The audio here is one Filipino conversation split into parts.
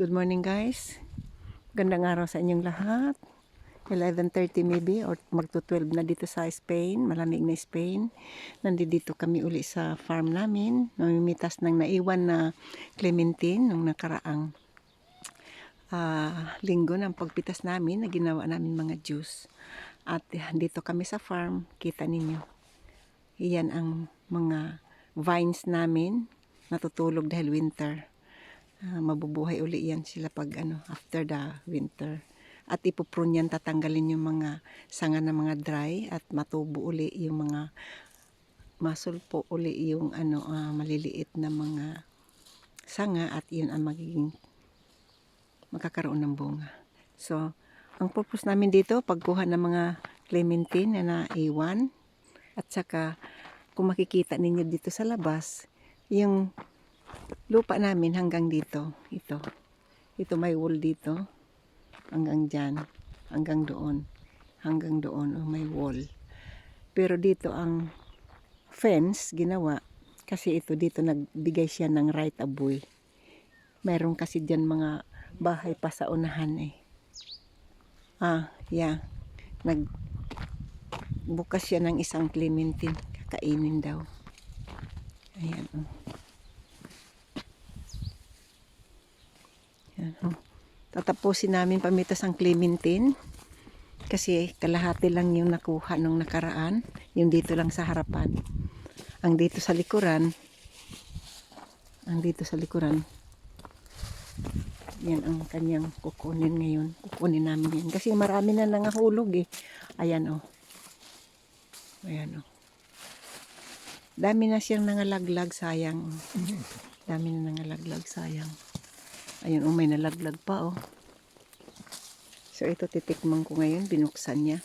Good morning guys. Gandang araw sa inyong lahat. 11.30 maybe or magto 12 na dito sa Spain. Malamig na Spain. Nandito kami uli sa farm namin. Mamimitas ng naiwan na clementine nung nakaraang ah, linggo ng pagpitas namin na ginawa namin mga juice. At dito kami sa farm. Kita ninyo. Iyan ang mga vines namin natutulog dahil winter. Ah, mabubuhay uli yan sila pag ano after the winter. At ipuprune yan tatanggalin yung mga sanga na mga dry at matubo uli yung mga masulpo uli yung ano ah, maliliit na mga sanga at yun ang magiging magkakaroon ng bunga. So, ang purpose namin dito, pagkuha ng mga clementine na naiwan at saka kung makikita ninyo dito sa labas, yung lupa namin hanggang dito, ito. Ito may wall dito, hanggang dyan, hanggang doon, hanggang doon, oh, may wall. Pero dito ang fence ginawa, kasi ito dito nagbigay siya ng right of way. Meron kasi dyan mga bahay pa sa unahan eh. Ah, yeah. Nag bukas siya ng isang clementine. Kakainin daw. Ayan, oh. Ayan, oh. Tatapusin namin pamitas ang clementine. Kasi kalahati lang yung nakuha nung nakaraan. Yung dito lang sa harapan. Ang dito sa likuran. Ang dito sa likuran. Yan ang kanyang kukunin ngayon. Kukunin namin yan. Kasi marami na nangahulog eh. Ayan oh. Ayan oh. Dami na siyang nangalaglag, sayang. Dami na nangalaglag, sayang. Ayun, oh, may nalaglag pa, oh. So, ito titikman ko ngayon. Binuksan niya.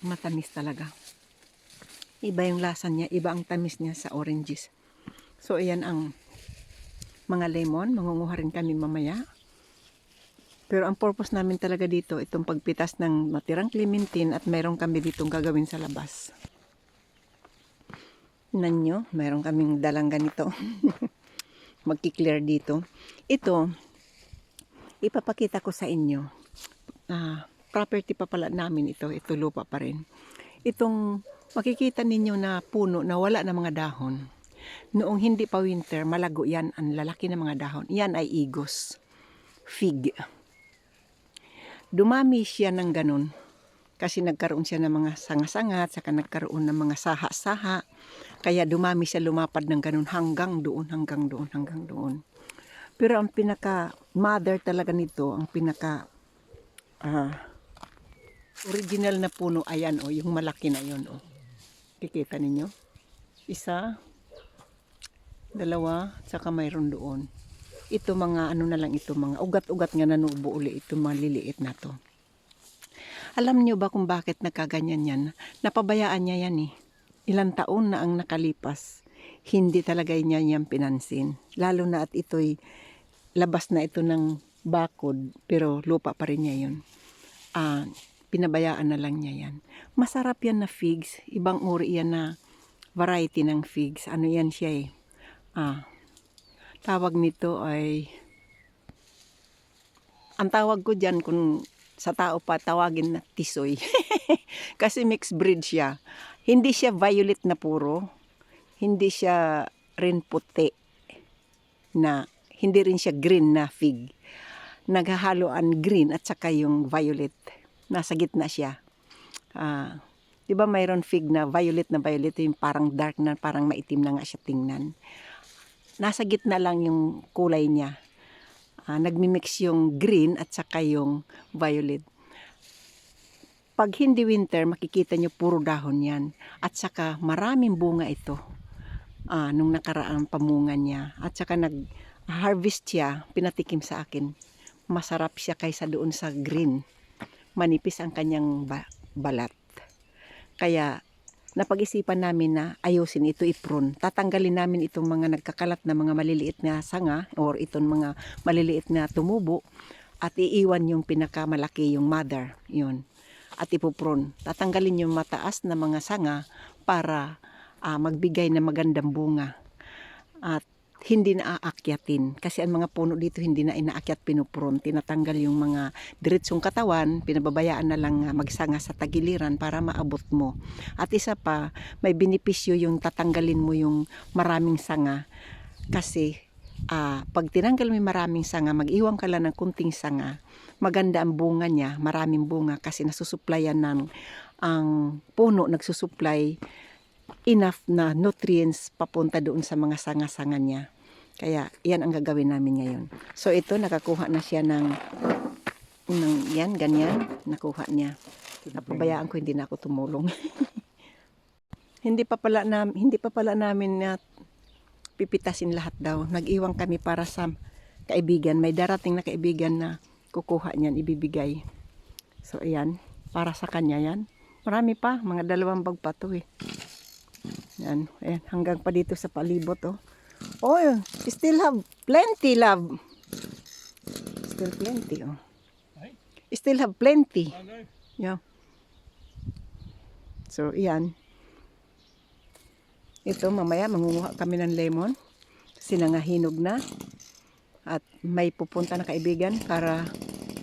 Matamis talaga. Iba yung lasa niya, iba ang tamis niya sa oranges. So, ayan ang mga lemon. Mangunguha rin kami mamaya. Pero ang purpose namin talaga dito, itong pagpitas ng matirang clementine at mayroon kami ditong gagawin sa labas. Tingnan nyo, mayroon kaming dalang ganito. Magki-clear dito. Ito, ipapakita ko sa inyo. Ah, property pa pala namin ito. Ito lupa pa rin. Itong makikita ninyo na puno na wala na mga dahon. Noong hindi pa winter, malago yan ang lalaki ng mga dahon. Yan ay igos. Fig dumami siya ng ganun. Kasi nagkaroon siya ng mga sanga-sanga at saka nagkaroon ng mga saha-saha. Kaya dumami siya lumapad ng ganun hanggang doon, hanggang doon, hanggang doon. Pero ang pinaka mother talaga nito, ang pinaka ah, original na puno, ayan o, oh, yung malaki na yon o. Oh. Kikita ninyo? Isa, dalawa, saka mayroon doon ito mga ano na lang ito mga ugat-ugat nga nanubo uli ito maliliit na to. Alam niyo ba kung bakit nagkaganyan yan? Napabayaan niya yan eh. Ilang taon na ang nakalipas hindi talaga niya yan pinansin. Lalo na at ito'y labas na ito ng bakod pero lupa pa rin niya yun. Ah, pinabayaan na lang niya yan. Masarap yan na figs. Ibang uri yan na variety ng figs. Ano yan siya eh? Ah, tawag nito ay ang tawag ko dyan kung sa tao pa tawagin na tisoy. Kasi mixed breed siya. Hindi siya violet na puro. Hindi siya rin puti na hindi rin siya green na fig. Naghahaloan green at saka yung violet. Nasa gitna siya. Uh, di ba mayroon fig na violet na violet? Yung parang dark na parang maitim na nga siya tingnan nasa gitna lang yung kulay niya. Uh, nagmimix yung green at saka yung violet. Pag hindi winter, makikita nyo puro dahon yan. At saka maraming bunga ito. Uh, nung nakaraang pamunga niya. At saka nag-harvest siya, pinatikim sa akin. Masarap siya kaysa doon sa green. Manipis ang kanyang ba- balat. Kaya napag-isipan namin na ayusin ito iprun. Tatanggalin namin itong mga nagkakalat na mga maliliit na sanga or itong mga maliliit na tumubo at iiwan yung pinakamalaki, yung mother, yun. At ipupron. Tatanggalin yung mataas na mga sanga para ah, magbigay ng magandang bunga. At hindi na aakyatin. Kasi ang mga puno dito hindi na inaakyat pinupron. Tinatanggal yung mga diretsong katawan, pinababayaan na lang ah, magsanga sa tagiliran para maabot mo. At isa pa, may benepisyo yung tatanggalin mo yung maraming sanga. Kasi ah, pag tinanggal mo yung maraming sanga, mag-iwan ka lang ng kunting sanga, maganda ang bunga niya, maraming bunga kasi nasusuplayan ng ang puno nagsusupply enough na nutrients papunta doon sa mga sanga-sanga niya. Kaya yan ang gagawin namin ngayon. So ito nakakuha na siya ng ng yan ganyan nakuha niya. Napabayaan ko hindi na ako tumulong. hindi pa pala na, hindi pa pala namin na pipitasin lahat daw. Nag-iwan kami para sa kaibigan. May darating na kaibigan na kukuha niyan, ibibigay. So ayan, para sa kanya yan. Marami pa, mga dalawang bag pa to eh. Yan, ayan, hanggang pa dito sa palibot, oh. Oh, still have plenty, love. Still plenty, oh. Still have plenty. Yeah. So, iyan. Ito, mamaya, mangunguha kami ng lemon. Kasi nangahinog na. At may pupunta na kaibigan para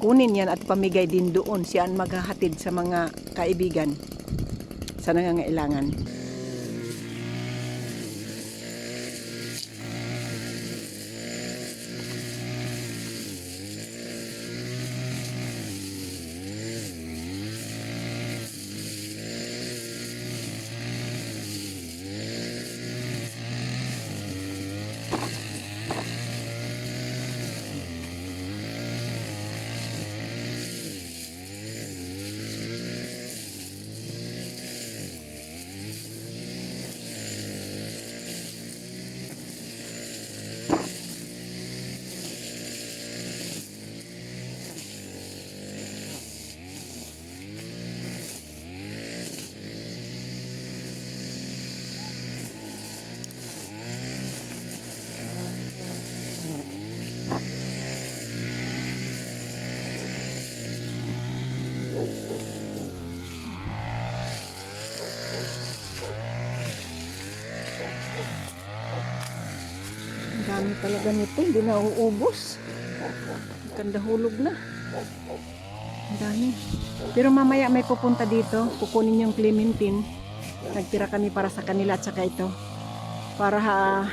kunin yan at pamigay din doon. Siya ang maghahatid sa mga kaibigan sa nangangailangan. Ang dami talaga nito, hindi na uubos. Ganda hulog na. Ang dami. Pero mamaya may pupunta dito, kukunin yung clementine. Nagtira kami para sa kanila at saka ito. Para ha,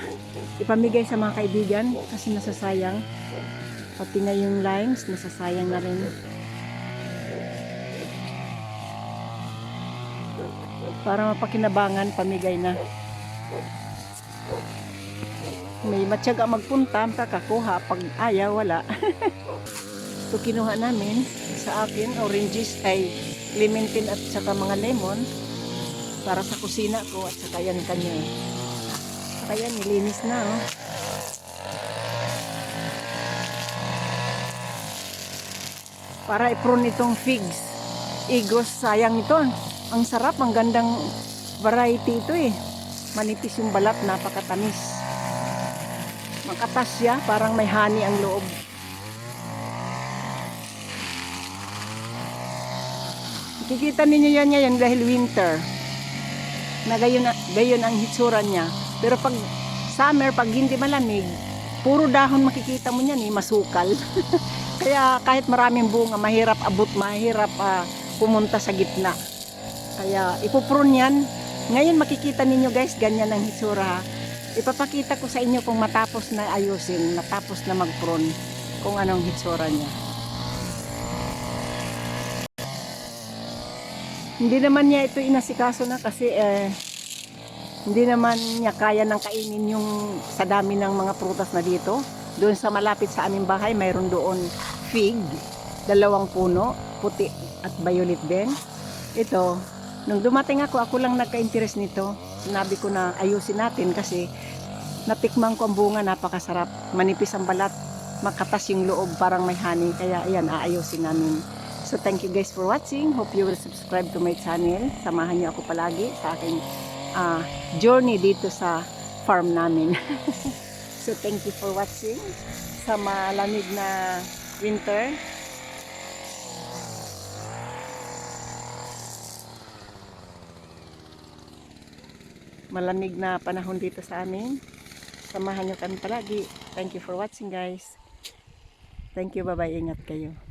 ipamigay sa mga kaibigan kasi nasasayang. Pati na yung limes, nasasayang na rin. Para mapakinabangan, pamigay na may matyaga magpunta, kakakuha. Pag ayaw, wala. so, kinuha namin sa akin, oranges ay clementine at saka mga lemon para sa kusina ko at saka yan kanya. Saka yan, nilinis na, oh. Para i-prune itong figs. Igos, sayang ito. Ang sarap, ang gandang variety ito eh. Manipis yung balat, napakatamis. Makatas siya, parang may honey ang loob. Kikita ninyo yan ngayon dahil winter. Na gayon, gayon ang hitsura niya. Pero pag summer, pag hindi malamig, puro dahon makikita mo niyan eh, masukal. Kaya kahit maraming bunga, mahirap abot, mahirap ah, pumunta sa gitna. Kaya ipuprune yan. Ngayon makikita ninyo guys, ganyan ang hitsura. Ipapakita ko sa inyo kung matapos na ayusin, matapos na mag-prune, kung anong hitsura niya. Hindi naman niya ito inasikaso na kasi eh, hindi naman niya kaya nang kainin yung sa dami ng mga prutas na dito. Doon sa malapit sa aming bahay, mayroon doon fig, dalawang puno, puti at violet din. Ito, nung dumating ako, ako lang nagka-interest nito. Sinabi ko na ayusin natin kasi natikman ko ang bunga, napakasarap. Manipis ang balat, makatas yung loob, parang may honey. Kaya ayan, aayusin namin. So thank you guys for watching. Hope you will subscribe to my channel. Samahan niyo ako palagi sa aking ah, journey dito sa farm namin. so thank you for watching. Sa malamig na winter, malamig na panahon dito sa amin. Samahan nyo kami palagi. Thank you for watching guys. Thank you. Bye-bye. Ingat kayo.